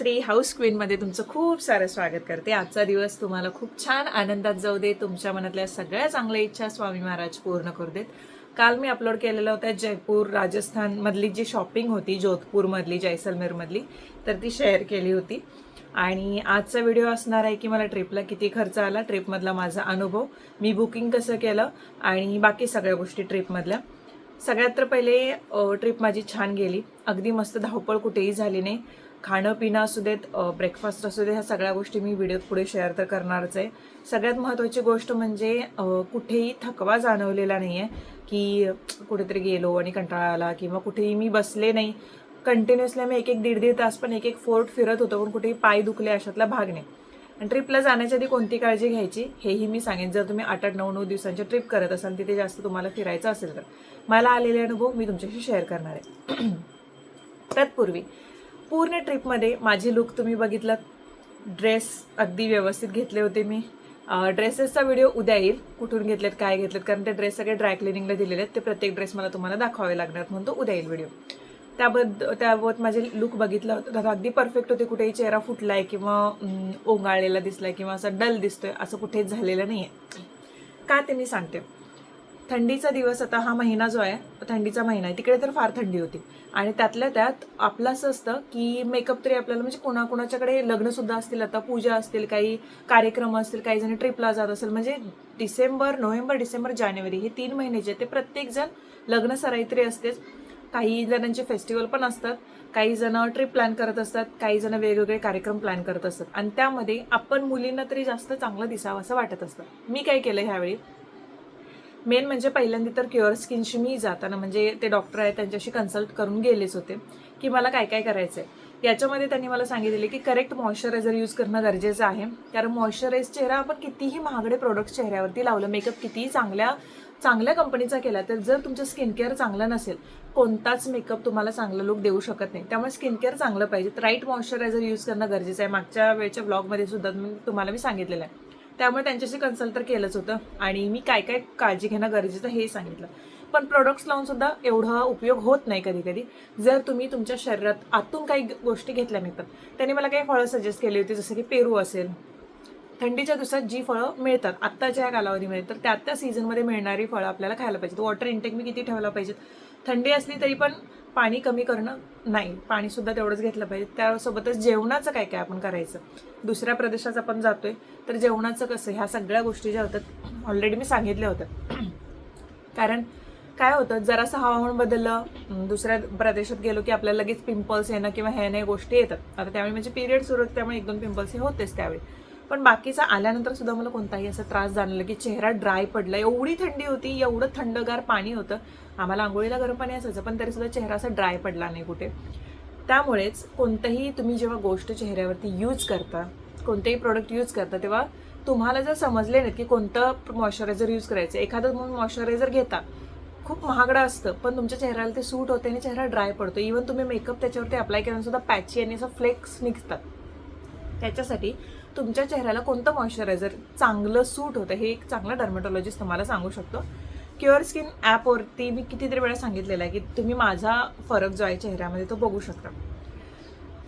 Shri house क्वीनमध्ये तुमचं खूप सारं स्वागत करते. आजचा दिवस तुम्हाला खूप छान आनंदात जाऊ दे तुमच्या मनातल्या सगळ्या चांगल्या इच्छा स्वामी महाराज पूर्ण करू देत. काल मी अपलोड केलेलं होतं जयपूर राजस्थानमधली जी शॉपिंग होती जोधपूरमधली जैसलमेरमधली तर ती शेअर केली होती. आणि आजचा व्हिडिओ असणार आहे की मला ट्रिपला किती खर्च आला ट्रिपमधला माझा अनुभव मी बुकिंग कसं केलं आणि बाकी सगळ्या गोष्टी ट्रिपमधल्या सगळ्यात तर पहिले ट्रिप माझी छान गेली. अगदी मस्त धावपळ कुठेही झाली नाही. खाणं पिणं असू देत ब्रेकफास्ट असू देत ह्या सगळ्या गोष्टी मी व्हिडिओत पुढे शेअर तर करणारच आहे. सगळ्यात महत्त्वाची गोष्ट म्हणजे कुठेही थकवा जाणवलेला नाही आहे की कुठेतरी गेलो आणि कंटाळा आला किंवा कुठेही मी बसले नाही. कंटिन्युअसली मी एक एक दीड दीड तास पण एक एक फोर्ट फिरत होतो पण कुठेही पाय दुखले अशातला भाग नाही. आणि ट्रिपला जाण्याच्या आधी कोणती काळजी घ्यायची हेही मी सांगेन. जर तुम्ही आठ आठ नऊ नऊ दिवसांची ट्रिप करत असाल तिथे जास्त तुम्हाला फिरायचं असेल तर. मला आलेले अनुभव मी तुमच्याशी शेअर करणार आहे. तत्पूर्वी पूर्ण ट्रिपमध्ये माझे लुक तुम्ही बघितलं. ड्रेस अगदी व्यवस्थित घेतले होते मी. ड्रेसेसचा व्हिडिओ उद्या येईल. कुठून घेतलेत काय घेतलेत कारण ते ड्रेस सगळे ड्राय क्लिनिंगला दिलेले आहेत. ते प्रत्येक ड्रेस मला तुम्हाला दाखवावे लागणार म्हणून तो उद्या येईल व्हिडिओ त्याबद्दल त्याबाबत माझे लुक बघितलं. होतं अगदी परफेक्ट होते. कुठेही चेहरा फुटलाय किंवा ओंगाळलेला ओंगाळलेला दिसलाय किंवा असं डल दिसतोय असं कुठेच झालेलं नाही आहे का ते मी सांगते. थंडीचा दिवस आता हा महिना जो आहे थंडीचा महिना आहे तिकडे तर फार थंडी होती. आणि त्यातल्या त्यात आपलं असं असतं की मेकअप तरी आपल्याला म्हणजे कोणाकोणाच्याकडे लग्नसुद्धा असतील आता पूजा असतील काही कार्यक्रम असतील काही जण ट्रिपला जात असेल म्हणजे डिसेंबर नोव्हेंबर डिसेंबर जानेवारी हे तीन महिन्याचे ते प्रत्येकजण लग्न सराईत्री असतेच. काही जणांचे फेस्टिवल पण असतात काही जण ट्रिप प्लॅन करत असतात काही जण वेगवेगळे कार्यक्रम प्लॅन करत असतात. आणि त्यामध्ये आपण मुलींना तरी जास्त चांगलं दिसावं असं वाटत असतं. मी काय केलं ह्यावेळी? मेन म्हणजे पहिल्यांदा तर क्युअर स्किनशी मी जाताना म्हणजे ते डॉक्टर आहेत त्यांच्याशी कन्सल्ट करून गेलेच होते की मला काय काय करायचं आहे याच्यामध्ये त्यांनी मला सांगितले की करेक्ट मॉइश्चरायझर यूज करणं गरजेचं आहे. कारण मॉइश्चरायज चेहरा आपण कितीही महागडे प्रोडक्ट चेहऱ्यावरती लावलं मेकअप कितीही चांगल्या चांगल्या कंपनीचा केला तर जर तुमचं स्किन केअर चांगलं नसेल कोणताच मेकअप तुम्हाला चांगलं लुक देऊ शकत नाही. त्यामुळे स्किन केअर चांगलं पाहिजे. राईट मॉइश्चरायझर यूज करणं गरजेचं आहे. मागच्या वेळच्या ब्लॉगमध्ये सुद्धा मी तुम्हाला मी सांगितलेलं आहे. त्यामुळे त्यांच्याशी कन्सल्ट तर केलंच होतं. आणि मी काय काय काळजी घेणं गरजेचं हे सांगितलं. पण प्रोडक्ट्स लावून सुद्धा एवढा उपयोग होत नाही कधी कधी जर तुम्ही तुमच्या शरीरात आतून काही गोष्टी घेतल्या मिळतात त्यांनी मला काही फळं सजेस्ट केली होती जसं की पेरू असेल. थंडीच्या दिवसात जी फळं मिळतात आत्ताच्या या कालावधीमध्ये तर त्या त्या सीझनमध्ये मिळणारी फळं आपल्याला खायला पाहिजेत. वॉटर इंटेक मी किती ठेवायला पाहिजेत? थंडी असली तरी पण पाणी कमी करणं नाही. पाणीसुद्धा तेवढंच घेतलं पाहिजे. त्यासोबतच जेवणाचं काय काय आपण करायचं? दुसऱ्या प्रदेशात आपण जातोय तर जेवणाचं कसं? ह्या सगळ्या गोष्टी ज्या होतात ऑलरेडी मी सांगितल्या होत्या. कारण काय होतं? जरासं हवामान बदललं दुसऱ्या प्रदेशात गेलो की आपल्याला लगेच पिंपल्स येणं किंवा ह्या नाही गोष्टी येतात. आता त्यावेळी म्हणजे पिरियड सुरू होते त्यामुळे एक दोन पिंपल्स हे होतेच त्यावेळी. पण बाकीचा आल्यानंतर सुद्धा मला कोणताही असा त्रास जाणवला की चेहरा ड्राय पडला एवढी थंडी होती एवढं थंडगार पाणी होतं. आम्हाला आंघोळीला गरम पाणी असायचं पण तरी सुद्धा चेहरा असा ड्राय पडला नाही कुठे. त्यामुळेच कोणतंही तुम्ही जेव्हा गोष्ट चेहऱ्यावरती यूज करता कोणतेही प्रोडक्ट यूज करता तेव्हा तुम्हाला जर समजले नाहीत की कोणतं मॉइश्चरायझर यूज करायचं. एखादं म्हणून मॉइश्चरायझर घेता खूप महागडं असतं पण तुमच्या चेहऱ्याला ते सूट होते आणि चेहरा ड्राय पडतो. इवन तुम्ही मेकअप त्याच्यावरती अप्लाय केल्यानं सुद्धा पॅची आणि असं फ्लेक्स निघतात. त्याच्यासाठी तुमच्या चेहऱ्याला कोणतं मॉइश्चरायझर चांगलं सूट होतं हे एक चांगला डर्मेटॉलॉजिस्ट तुम्हाला सांगू शकतो. क्युअर स्किन ॲपवरती मी कितीतरी वेळा सांगितलेलं आहे की तुम्ही माझा फरक जो आहे चेहऱ्यामध्ये तो बघू शकता.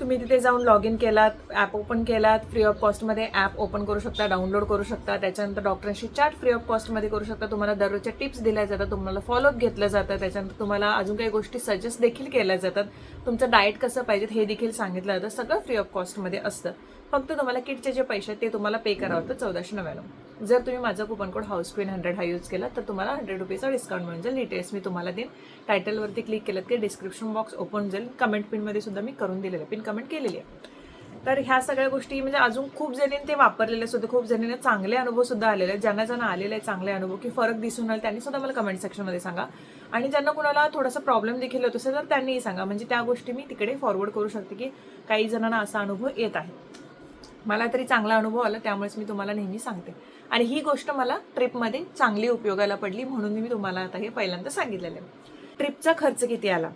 तुम्ही तिथे जाऊन लॉग इन केलात ॲप ओपन केलात फ्री ऑफ कॉस्टमध्ये ॲप ओपन करू शकता डाउनलोड करू शकता. त्याच्यानंतर डॉक्टरांशी चॅट फ्री ऑफ कॉस्टमध्ये करू शकता. तुम्हाला दररोजच्या टिप्स दिल्या जातात तुम्हाला फॉलोअप घेतलं जातं. त्याच्यानंतर तुम्हाला अजून काही गोष्टी सजेस्ट देखील केल्या जातात. तुमचं डाएट कसं पाहिजे हे देखील सांगितलं जातं. सगळं फ्री ऑफ कॉस्टमध्ये असतं. फक्त तुम्हाला किटचे जे पैसे आहेत ते तुम्हाला पे करावं होतं चौदाशे नव्याण्णव. जर तुम्ही माझा coupon code house queen hundred हा यूज केला तर तुम्हाला हंड्रेड रुपीजचा डिस्काउंट मिळून जाईल. डिटेल्स मी तुम्हाला देईन. टायटलवरती क्लिक केलं की डिस्क्रिप्शन बॉक्स ओपन जाईल. कमेंट पिनमध्ये सुद्धा मी करून दिलेलं पिन कमेंट केलेली आहे. तर ह्या सगळ्या गोष्टी म्हणजे अजून खूप जणींनी ते वापरलेले सुद्धा खूप जणींना चांगले अनुभव सुद्धा आलेले आहेत. ज्यांना ज्यांना आलेले आहे चांगले अनुभव की फरक दिसून आला त्यांनी सुद्धा मला कमेंट सेक्शनमध्ये सांगा. आणि ज्यांना कुणाला थोडासा प्रॉब्लेम देखील होत असेल तर त्यांनीही सांगा. म्हणजे त्या गोष्टी मी तिकडे फॉरवर्ड करू शकते की काही जणांना असा अनुभव येत आहे. मला तरी चांगला अनुभव आला त्यामुळेच मी तुम्हाला नेहमी सांगते. आणि ही गोष्ट मला ट्रिपमध्ये चांगली उपयोगाला पडली म्हणून मी तुम्हाला आता हे पहिल्यांदा सांगितलेलं आहे. ट्रिपचा खर्च किती आला?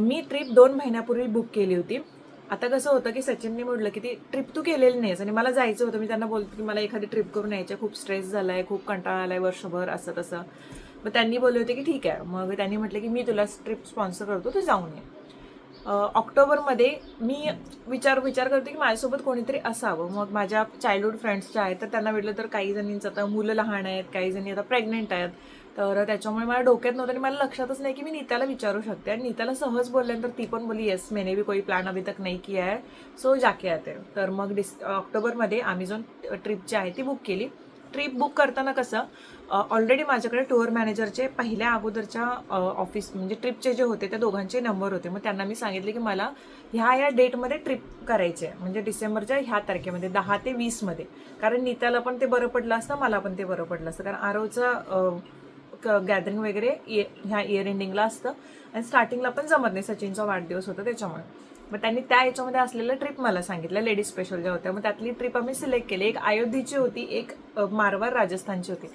मी ट्रिप दोन महिन्यापूर्वी बुक केली होती. आता कसं होतं की सचिनने म्हटलं की ती ट्रिप तू केलेली नाहीस आणि मला जायचं होतं. मी त्यांना बोलतो की मला एखादी ट्रिप करून यायची खूप स्ट्रेस झाला आहे खूप कंटाळा आला आहे वर्षभर असं तसं. मग त्यांनी बोलले होते की ठीक आहे. मग त्यांनी म्हटलं की मी तुला ट्रिप स्पॉन्सर करतो तू जाऊन ये. ऑक्टोबरमध्ये मी विचार विचार करते की माझ्यासोबत कोणीतरी असावं. मग माझ्या चाइल्डहुड फ्रेंड्स ज्या आहेत तर त्यांना भेटलं तर काही जणींचं आता मुलं लहान आहेत काही जणी आता प्रेग्नेंट आहेत. तर त्याच्यामुळे मला डोक्यात नव्हतं आणि मला लक्षातच नाही की मी नीताला विचारू शकते. आणि नीताला सहज बोलल्यानंतर ती पण बोलली येस मेने भी कोई प्लॅन अभी तक नाही किया आहे सो जाके आते. तर मग डिस ऑक्टोबरमध्ये आम्ही ट्रिप जी आहे ती बुक केली. ट्रिप बुक करताना कसं ऑलरेडी माझ्याकडे टूर मॅनेजरचे पहिल्या अगोदरच्या ऑफिस म्हणजे ट्रिपचे जे होते त्या दोघांचे नंबर होते. मग त्यांना मी सांगितले की मला ह्या या डेटमध्ये ट्रिप करायचे आहे म्हणजे डिसेंबरच्या ह्या तारखेमध्ये दहा ते वीसमध्ये कारण नीताला पण ते बरं पडलं असतं मला पण ते बरं पडलं असतं. कारण आरोचं गॅदरिंग वगैरे ह्या इयर एंडिंगला असतं. आणि स्टार्टिंगला पण जमत नाही सचिनचा वाढदिवस होता त्याच्यामुळे. मग त्यांनी त्या याच्यामध्ये असलेलं ट्रिप मला सांगितलं लेडीज स्पेशल ज्या होत्या. मग त्यातली ट्रिप आम्ही सिलेक्ट केली. एक अयोध्येची होती एक मारवार मारवाड राजस्थानची होती.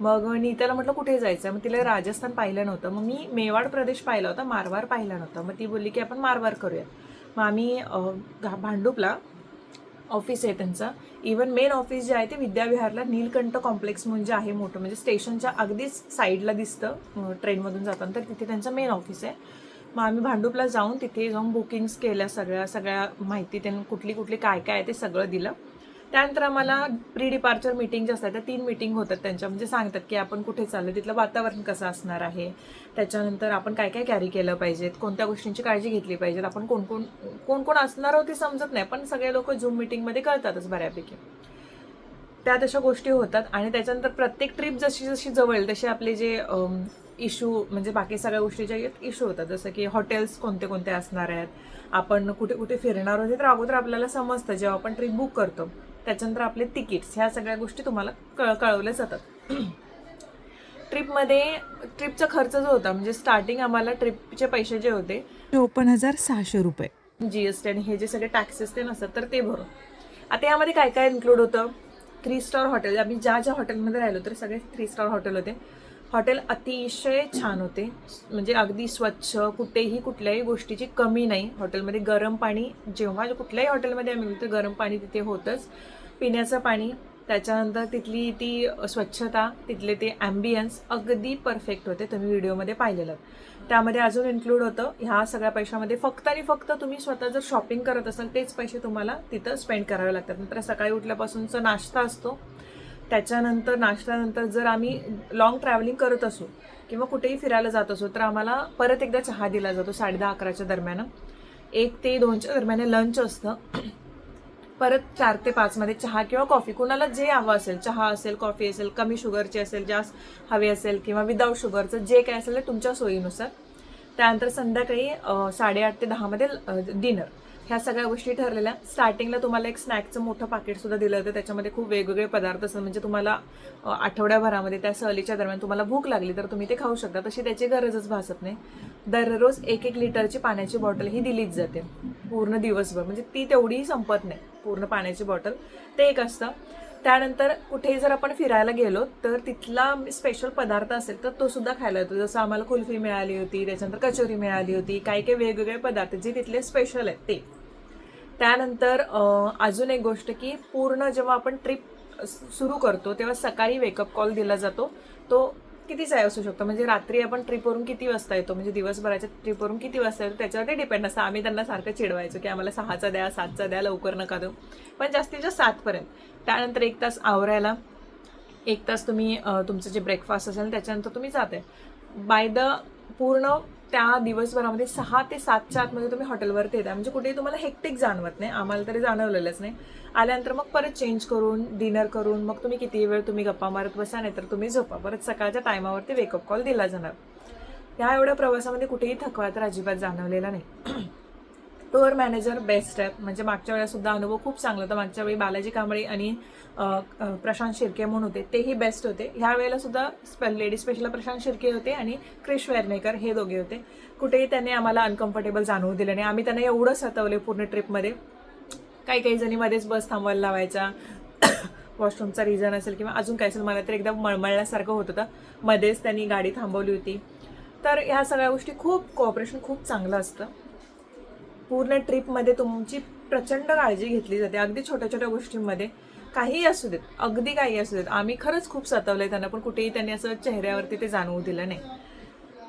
मग नीताला म्हटलं कुठे जायचं मग तिला राजस्थान पाहिलं नव्हतं. मग मी मेवाड प्रदेश पाहिला होता मारवार पाहिला नव्हता. मग ती बोलली की आपण मारवार करूया मग आम्ही घा- भांडूपला ऑफिस आहे त्यांचं. इवन मेन ऑफिस जे आहे ते विद्याविहारला नीलकंठ कॉम्प्लेक्स म्हणजे आहे मोठं म्हणजे स्टेशनच्या अगदीच साईडला दिसतं ट्रेनमधून जाताना. तर तिथे त्यांचं मेन ऑफिस आहे. मग आम्ही भांडूपला जाऊन तिथे जाऊन बुकिंग्स केल्या सगळ्या सगळ्या माहिती त्यांनी कुठली कुठली काय काय आहे ते सगळं दिलं. त्यानंतर आम्हाला प्री डिपार्चर मिटिंग ज्या असतात त्या तीन मिटिंग होतात त्यांच्या. म्हणजे सांगतात की आपण कुठे चाललो तिथलं वातावरण कसं असणार आहे. त्याच्यानंतर आपण काय काय कॅरी केलं पाहिजेत कोणत्या गोष्टींची काळजी घेतली पाहिजेत आपण कोण कोण कोण कोण असणार आहोत ते समजत नाही पण सगळे लोक झूम मिटिंगमध्ये कळतातच बऱ्यापैकी. त्या तशा गोष्टी होतात आणि त्याच्यानंतर प्रत्येक ट्रिप जशी जशी जवळ तसे आपले जे इश्यू म्हणजे बाकी सगळ्या गोष्टी ज्या आहेत इश्यू होतात. जसं की हॉटेल्स कोणते कोणते असणार आहेत? आपण कुठे कुठे फिरणार होते तर अगोदर आपल्याला समजतं. जेव्हा आपण ट्रिप बुक करतो त्याच्यानंतर आपले तिकीट्स ह्या सगळ्या गोष्टी तुम्हाला कळ कळवल्या जातात. ट्रिपमध्ये ट्रिपचा खर्च जो होता म्हणजे स्टार्टिंग आम्हाला ट्रिपचे पैसे जे होते चोपन्न हजार सहाशे रुपये. जी एस टी आणि हे जे सगळे टॅक्सेस ते नसतात तर ते भरून. आता यामध्ये काय काय इन्क्लूड होतं? थ्री स्टार हॉटेल आम्ही ज्या ज्या हॉटेलमध्ये राहिलो तर सगळे थ्री स्टार हॉटेल होते. हॉटेल अतिशय छान होते. म्हणजे अगदी स्वच्छ कुठेही कुठल्याही गोष्टीची कमी नाही. हॉटेलमध्ये गरम पाणी जेव्हा कुठल्याही हॉटेलमध्ये आम्ही गेलो तर गरम पाणी तिथे होतंच. पिण्याचं पाणी त्याच्यानंतर तिथली ती स्वच्छता तिथले ते ॲम्बियन्स अगदी परफेक्ट होते. तुम्ही व्हिडिओमध्ये पाहिलेलं. त्यामध्ये अजून इन्क्लूड होतं ह्या सगळ्या पैशामध्ये फक्त आणि फक्त तुम्ही स्वतः जर शॉपिंग करत असाल तेच पैसे तुम्हाला तिथं स्पेंड करावे लागतात. नंतर सकाळी उठल्यापासूनचा नाश्ता असतो. त्याच्यानंतर नाश्त्यानंतर जर आम्ही लॉंग ट्रॅव्हलिंग करत असू किंवा कुठेही फिरायला जात असू तर आम्हाला परत एकदा चहा दिला जातो साडे दहा अकराच्या दरम्यान. एक ते दोनच्या दरम्यान लंच असतं. परत चार ते पाचमध्ये चहा किंवा कॉफी कुणाला जे हवं असेल चहा असेल कॉफी असेल कमी शुगरची असेल जास्त हवी असेल किंवा विदाऊट शुगरचं जे काय असेल ते तुमच्या सोयीनुसार. त्यानंतर संध्याकाळी साडेआठ ते दहामध्ये डिनर ह्या सगळ्या गोष्टी ठरलेल्या. स्टार्टिंगला तुम्हाला एक स्नॅकचं मोठं पाकिटसुद्धा दिलं होतं. त्याच्यामध्ये खूप वेगवेगळे पदार्थ असतात. म्हणजे तुम्हाला आठवड्याभरामध्ये त्या सहलीच्या दरम्यान तुम्हाला भूक लागली तर तुम्ही ते खाऊ शकता. तशी त्याची गरजच भासत नाही. दररोज एक एक लिटरची पाण्याची बॉटल ही दिलीच जाते. पूर्ण दिवसभर. म्हणजे ती तेवढीही संपत नाही. पूर्ण पाण्याची बॉटल. ते एक असतं. त्यानंतर कुठेही जर आपण फिरायला गेलो तर तिथला स्पेशल पदार्थ असेल तर तो सुद्धा खायला येतो. जसं आम्हाला कुल्फी मिळाली होती त्याच्यानंतर कचोरी मिळाली होती काही काही वेगवेगळे पदार्थ जे तिथले स्पेशल आहेत ते. त्यानंतर अजून एक गोष्ट की पूर्ण जेव्हा आपण ट्रिप सुरू करतो तेव्हा सकाळी वेकअप कॉल दिला जातो. तो कितीचा असू शकतो? म्हणजे रात्री आपण ट्रिपवरून किती वाजता येतो? म्हणजे दिवसभराच्या ट्रिपवरून किती वाजता येतो? त्याच्यावरती डिपेंड असतं. आम्ही त्यांना सारखं चिडवायचो की आम्हाला सहाचा द्या सातचा द्या लवकर नका देऊ. पण जास्तीत जास्त सातपर्यंत त्यानंतर एक तास आवरायला एक तास तुम्ही तुमचं जे ब्रेकफास्ट असेल त्याच्यानंतर तुम्ही जाते बाय द पूर्ण त्या दिवसभरामध्ये सहा ते सातच्या आतमध्ये तुम्ही हॉटेलवरती येता म्हणजे कुठेही तुम्हाला हेक्टिक जाणवत नाही. आम्हाला तरी जाणवलेलंच नाही. आल्यानंतर मग परत चेंज करून डिनर करून मग तुम्ही किती वेळ तुम्ही गप्पा मारत बसा नाही तर तुम्ही झोपा. परत सकाळच्या टायमावरती वेकअप कॉल दिला जाणार. ह्या एवढ्या प्रवासामध्ये कुठेही थकवा तर अजिबात जाणवलेला नाही. टूर मॅनेजर बेस्ट आहेत. म्हणजे मागच्या वेळेसुद्धा अनुभव खूप चांगला होता. मागच्या वेळी बालाजी कांबळे आणि प्रशांत शिर्के म्हणून होते. तेही बेस्ट होते. ह्या वेळेला सुद्धा स्पे लेडी स्पेशल प्रशांत शिर्के होते आणि क्रिश वेर्नेकर हे दोघे होते. कुठेही त्यांनी आम्हाला अनकम्फर्टेबल जाणवू दिलं नाही. आम्ही त्यांना एवढं सतवले पूर्ण ट्रिपमध्ये काही काही जणी मध्येच बस थांबवायला लावायचा. वॉशरूमचा रिझन असेल किंवा अजून काय असेल मला तर एकदम मळमळल्यासारखं होत होतं. मध्येच त्यांनी गाडी थांबवली होती. तर ह्या सगळ्या गोष्टी खूप कोऑपरेशन खूप चांगलं असतं. पूर्ण ट्रिपमध्ये तुमची प्रचंड काळजी घेतली जाते. अगदी छोट्या छोट्या गोष्टींमध्ये काहीही असू देत अगदी काही असू देत. आम्ही खरंच खूप सतवलंय त्यांना पण कुठेही त्यांनी असं चेहऱ्यावरती ते जाणवू दिलं नाही.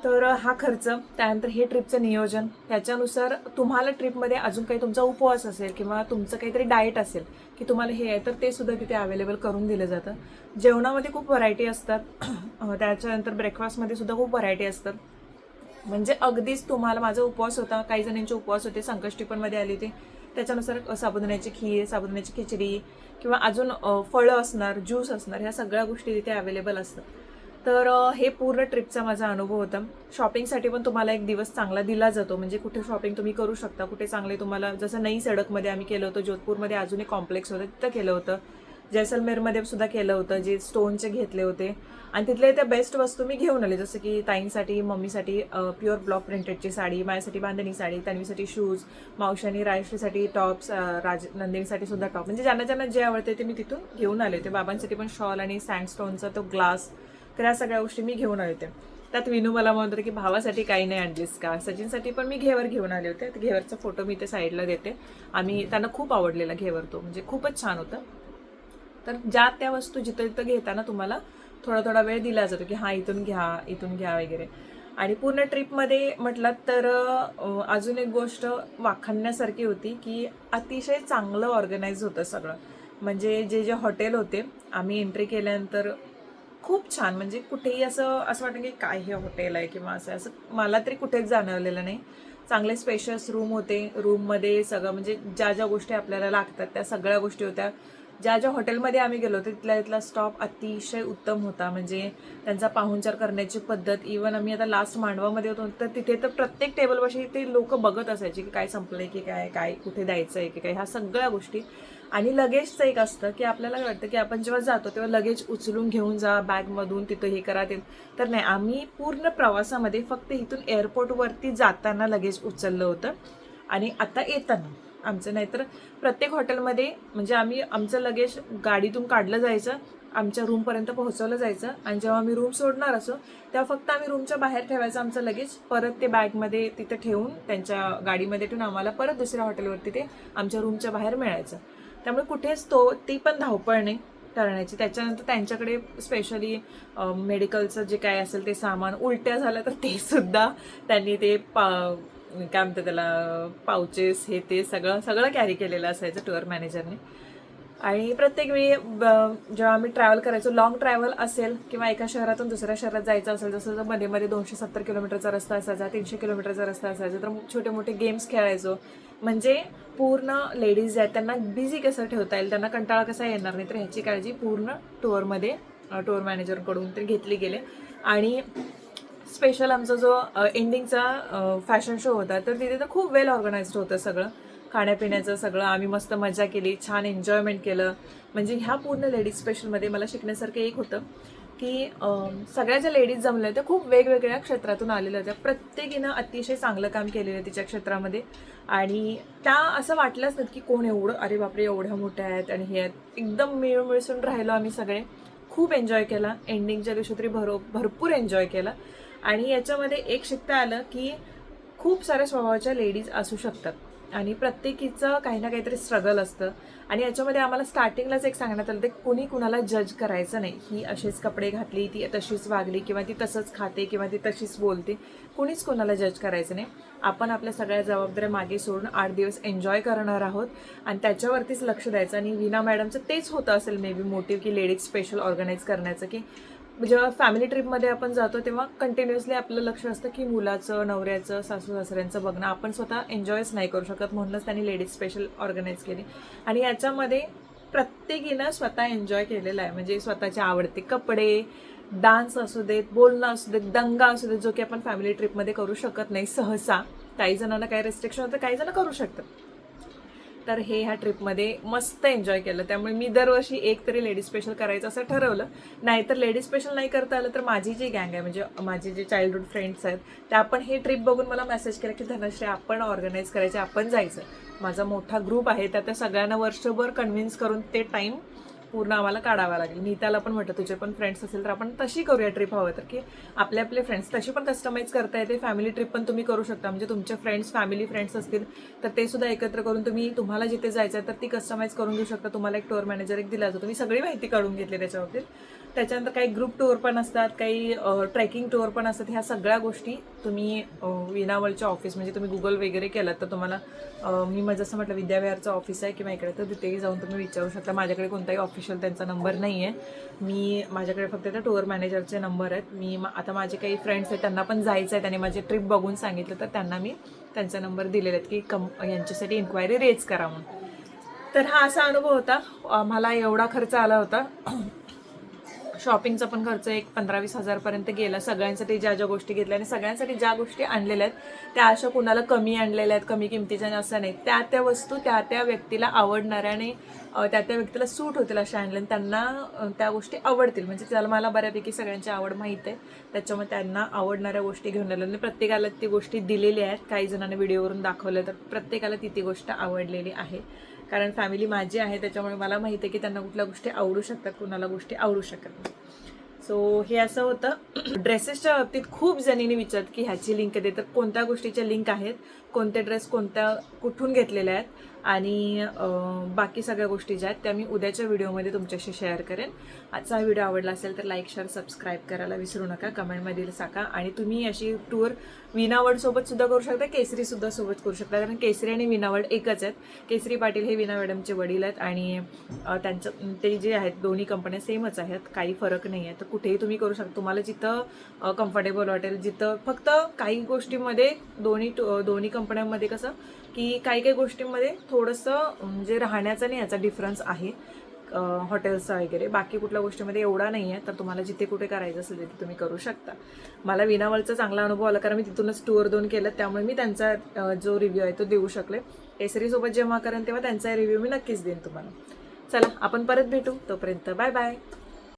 तर हा खर्च त्यानंतर हे ट्रिपचं नियोजन त्याच्यानुसार तुम्हाला ट्रिपमध्ये अजून काही तुमचा उपवास असेल किंवा तुमचं काहीतरी डाएट असेल की तुम्हाला हे आहे तर ते सुद्धा तिथे अवेलेबल करून दिलं जातं. जेवणामध्ये खूप व्हरायटी असतात. त्याच्यानंतर ब्रेकफास्टमध्ये सुद्धा खूप व्हरायटी असतात. म्हणजे अगदीच तुम्हाला माझा उपवास होता काही जणांचे उपवास होते संकष्टी पण मध्ये आले होते. त्याच्यानुसार साबुदाण्याची खीर साबुदाण्याची खिचडी किंवा अजून फळं असणार ज्यूस असणार ह्या सगळ्या गोष्टी तिथे अवेलेबल असतात. तर हे पूर्ण ट्रिपचा माझा अनुभव होता. शॉपिंगसाठी पण तुम्हाला एक दिवस चांगला दिला जातो. म्हणजे कुठे शॉपिंग तुम्ही करू शकता कुठे चांगले तुम्हाला जसं नई सडकमध्ये आम्ही केलं होतं जोधपूरमध्ये अजून एक कॉम्प्लेक्स होतं तिथं केलं होतं. जैसलमेरमध्ये सुद्धा केलं होतं जे स्टोनचे घेतले होते. आणि तिथल्या त्या बेस्ट वस्तू मी घेऊन आले जसं की ताईंसाठी मम्मीसाठी प्युअर ब्लॉक प्रिंटेडची साडी माझ्यासाठी बांधणी साडी तन्वीसाठी शूज मावशानी रायश्रीसाठी टॉप्स राज नंदिनीसाठी सुद्धा टॉप म्हणजे ज्यांना ज्यांना जे आवडते ते मी तिथून घेऊन आले होते. बाबांसाठी पण शॉल आणि सँडस्टोनचा तो ग्लास तर ह्या सगळ्या गोष्टी मी घेऊन आले होते. त्यात विनू मला म्हणत होते की भावासाठी काही नाही आणलीस का? सचिनसाठी पण मी घेवर घेऊन आले होते. घेवरचा फोटो मी ते साईडला देते. आम्ही त्यांना खूप आवडलेला घेवर तो. म्हणजे खूपच छान होतं. तर ज्या त्या वस्तू जिथं जिथं घेताना तुम्हाला थोडा थोडा वेळ दिला जातो की हां इथून घ्या इथून घ्या वगैरे. आणि पूर्ण ट्रिपमध्ये म्हटलं तर अजून एक गोष्ट वाखाणण्यासारखी होती की अतिशय चांगलं ऑर्गनाईज होतं सगळं. म्हणजे जे जे हॉटेल होते आम्ही एंट्री केल्यानंतर खूप छान म्हणजे कुठेही असं असं वाटतं की काय हे हॉटेल आहे किंवा असं असं मला तरी कुठेच जाणवलेलं नाही. चांगले स्पेशस रूम होते रूममध्ये सगळं म्हणजे ज्या ज्या गोष्टी आपल्याला लागतात त्या सगळ्या गोष्टी होत्या. ज्या ज्या हॉटेलमध्ये आम्ही गेलो होतो तिथल्या तिथला स्टॉप अतिशय उत्तम होता. म्हणजे त्यांचा पाहुणचार करण्याची पद्धत इवन आम्ही आता लास्ट मांडवामध्ये होतो तर तिथे तर प्रत्येक टेबलपाशी ते लोक बघत असायचे की काय संपलंय की काय काय कुठे द्यायचं आहे की काय ह्या सगळ्या गोष्टी. आणि लगेजचं एक असतं की आपल्याला वाटतं की आपण जेव्हा जातो तेव्हा लगेज उचलून घेऊन जा बॅगमधून तिथं हे करा ते. तर नाही आम्ही पूर्ण प्रवासामध्ये फक्त इथून एअरपोर्टवरती जाताना लगेज उचललं होतं. आणि आता येताना आमचं. नाहीतर प्रत्येक हॉटेलमध्ये म्हणजे आम्ही आमचं लगेज गाडीतून काढलं जायचं आमच्या रूमपर्यंत पोहोचवलं जायचं. आणि जेव्हा आम्ही रूम सोडणार असो तेव्हा फक्त आम्ही रूमच्या बाहेर ठेवायचं आमचं लगेज परत ते बॅगमध्ये तिथे ठेवून त्यांच्या गाडीमध्ये ठेवून आम्हाला परत दुसऱ्या हॉटेलवरती ते आमच्या रूमच्या बाहेर मिळायचं. त्यामुळे कुठेच तो ती पण धावपळ नाही करण्याची त्याच्यानंतर त्यांच्याकडे स्पेशली मेडिकलचं जे काय असेल ते सामान उलट्या झालं तर ते सुद्धा त्यांनी ते पा काय म्हणतात त्याला पाउचेस हे ते सगळं सगळं कॅरी केलेलं असायचं टूर मॅनेजरने आणि प्रत्येक वेळी ब- जेव्हा आम्ही ट्रॅव्हल करायचो लॉंग ट्रॅव्हल असेल किंवा एका शहरातून दुसऱ्या शहरात जायचं असेल जसं जर मध्ये मध्ये दोनशे सत्तर किलोमीटरचा रस्ता असायचा तीनशे किलोमीटरचा रस्ता असायचा तर छोटे मोठे गेम्स खेळायचो. म्हणजे पूर्ण लेडीज आहेत त्यांना बिझी कसं ठेवता येईल त्यांना कंटाळा कसा येणार नाही तर ह्याची काळजी पूर्ण टूरमध्ये टूर मॅनेजरकडून ते घेतली गेले. आणि स्पेशल आमचा जो एंडिंगचा फॅशन शो होता तर तिथे तर खूप वेल ऑर्गनाइज्ड होतं सगळं. खाण्यापिण्याचं सगळं आम्ही मस्त मजा केली छान एन्जॉयमेंट केलं. म्हणजे ह्या पूर्ण लेडीज स्पेशलमध्ये मला शिकण्यासारखं एक होतं की सगळ्या ज्या लेडीज जमल्या होत्या खूप वेगवेगळ्या क्षेत्रातून आलेल्या होत्या. प्रत्येकीनं अतिशय चांगलं काम केलेलं आहे तिच्या क्षेत्रामध्ये. आणि त्या असं वाटलंच नाही की कोण एवढं अरे बापरे एवढ्या मोठ्या आहेत आणि हे आहेत. एकदम मिळून मिळसून राहिलो आम्ही सगळे. खूप एन्जॉय केला. एंडिंगच्या दिवशी तरी भरो भरपूर एन्जॉय केला. आणि याच्यामध्ये एक शिकता आलं की खूप साऱ्या स्वभावाच्या लेडीज असू शकतात. आणि प्रत्येकीचं काही ना काहीतरी स्ट्रगल असतं. आणि याच्यामध्ये आम्हाला स्टार्टिंगलाच एक सांगण्यात आलं ते कुणी कुणाला जज करायचं नाही. ही असेच कपडे घातली ती तशीच वागली किंवा ती तसंच खाते किंवा ती तशीच बोलते. कुणीच कुणाला जज करायचं नाही. आपण आपल्या सगळ्या जबाबदाऱ्या मागे सोडून आठ दिवस एन्जॉय करणार आहोत. आणि त्याच्यावरतीच लक्ष द्यायचं. आणि विना मॅडमचं तेच होतं असेल मे बी मोटिव्ह की लेडीज स्पेशल ऑर्गनाईज करण्याचं की जेव्हा फॅमिली ट्रिपमध्ये आपण जातो तेव्हा कंटिन्युअसली आपलं लक्ष असतं की मुलाचं नवऱ्याचं सासू सासऱ्यांचं बघणं. आपण स्वतः एन्जॉयच नाही करू शकत म्हणूनच त्यांनी लेडीज स्पेशल ऑर्गनाईज केली. आणि याच्यामध्ये प्रत्येकीनं स्वतः एन्जॉय केलेला आहे. म्हणजे स्वतःचे आवडते कपडे डान्स असू देत बोलणं असू देत दंगा असू देत जो की आपण फॅमिली ट्रिपमध्ये करू शकत नाही सहसा. काही जणांना काही रेस्ट्रिक्शन होतं काही जण करू शकतात. तर हे ह्या ट्रिपमध्ये मस्त एन्जॉय केलं. त्यामुळे मी दरवर्षी एक तरी लेडीज स्पेशल करायचं असं ठरवलं. नाहीतर लेडीज स्पेशल नाही करता आलं तर माझी जी गँग आहे म्हणजे माझे जे चाइल्डहुड फ्रेंड्स आहेत त्या आपण हे ट्रिप बघून मला मेसेज केला की धनश्री आपण ऑर्गनाईज करायचे आपण जायचं. माझा मोठा ग्रुप आहे त्या त्या सगळ्यांना वर्षभर कन्व्हिन्स करून ते टाईम पूर्ण आम्हाला काढावा लागेल. मी त्याला पण म्हटलं तुझे पण फ्रेंड्स असेल तर आपण तशी करूया ट्रिप हवं तर की आपले आपले फ्रेंड्स तशी पण कस्टमाइज करता येते. फॅमिली ट्रिप पण तुम्ही करू शकता. म्हणजे तुमचे फ्रेंड्स फॅमिली फ्रेंड्स असतील तर ते सुद्धा एकत्र करून तुम्ही तुम्हाला जिथे जायचं आहे तर ती कस्टमाइज करून घेऊ शकता. तुम्हाला एक टूर मॅनेजर एक दिला जातो. तुम्ही सगळी माहिती काढून घेतली त्याच्यावरती. त्याच्यानंतर काही ग्रुप टूर पण असतात काही ट्रेकिंग टूर पण असतात. ह्या सगळ्या गोष्टी तुम्ही विनावळच्या ऑफिस म्हणजे तुम्ही गुगल वगैरे केलं तर तुम्हाला मी माझं असं म्हटलं विद्याविहारचं ऑफिस आहे किंवा इकडे तर तिथेही जाऊन तुम्ही विचारू शकता. माझ्याकडे कोणताही ऑफिस ऑफिशियल त्यांचा नंबर नाही आहे मी माझ्याकडे फक्त त्या टूर मॅनेजरचे नंबर आहेत. मी मा- आता माझे काही फ्रेंड्स आहेत त्यांना पण जायचं आहे. त्यांनी माझी ट्रिप बघून सांगितलं तर त्यांना मी त्यांचा नंबर दिलेले आहेत की कम यांच्यासाठी इन्क्वायरी रेज करा म्हणून. तर हा असा अनुभव होता. मला एवढा खर्च आला होता. शॉपिंगचा पण खर्च एक पंधरा वीस हजारपर्यंत गेला. सगळ्यांसाठी ज्या ज्या गोष्टी घेतल्या आणि सगळ्यांसाठी ज्या गोष्टी आणलेल्या आहेत त्या अशा कुणाला कमी आणलेल्या आहेत कमी किमतीच्या असं नाही. त्या त्या वस्तू त्या त्या व्यक्तीला आवडणाऱ्या आणि त्या त्या व्यक्तीला सूट होतील अशा आणल्या त्यांना त्या गोष्टी आवडतील. म्हणजे त्याला मला बऱ्यापैकी सगळ्यांची आवड माहीत आहे. त्याच्यामुळे त्यांना आवडणाऱ्या गोष्टी घेऊन आल्या आणि प्रत्येकाला ती गोष्टी दिलेल्या आहेत. काही जणांनी व्हिडिओवरून दाखवलं तर प्रत्येकाला ती ती गोष्ट आवडलेली आहे. कारण फॅमिली माझी आहे त्याच्यामुळे मला माहिती आहे की त्यांना कुठल्या गोष्टी आवडू शकतात कुणाला गोष्टी आवडू शकत नाही. सो हे असं होतं. ड्रेसेसच्या बाबतीत खूप जणींनी विचारत की ह्याची लिंक दे तर कोणत्या गोष्टीच्या लिंक आहेत? कोणते ड्रेस कोणत्या कुठून घेतलेल्या आहेत? आणि बाकी सगळ्या गोष्टी ज्या आहेत त्या मी उद्याच्या व्हिडिओमध्ये तुमच्याशी शेअर करेन. आजचा हा व्हिडिओ आवडला असेल तर लाईक शेअर सबस्क्राईब करायला विसरू नका. कमेंटमध्ये सांगा. आणि तुम्ही अशी टूर विनावडसोबतसुद्धा सुद्धा करू शकता केसरीसुद्धा सोबत करू शकता. कारण केसरी आणि विनावड एकच आहेत. केसरी पाटील हे विना मॅडमचे वडील आहेत आणि त्यांचं ते जे आहेत दोन्ही कंपन्या सेमच आहेत. काही फरक नाही आहे. तर कुठेही तुम्ही करू शकता. तुम्हाला जिथं कम्फर्टेबल वाटेल जिथं फक्त काही गोष्टींमध्ये दोन्ही टू- दोन्ही कंपन्यांमध्ये कसं की काही काही गोष्टींमध्ये थोडंसं म्हणजे राहण्याचा आणि याचा डिफरन्स आहे. हॉटेल्सचा वगैरे. बाकी कुठल्या गोष्टीमध्ये एवढा नाही आहे तर तुम्हाला जिथे कुठे करायचं असेल तिथे तुम्ही करू शकता. मला विनावलचा चांगला अनुभव आला कारण मी तिथूनच टूर दोन केलं त्यामुळे मी त्यांचा जो रिव्ह्यू आहे तो देऊ शकले. केसरीसोबत जेव्हा करेन तेव्हा त्यांचा रिव्ह्यू मी नक्कीच देईन तुम्हाला. चला आपण परत भेटू. तोपर्यंत बाय बाय.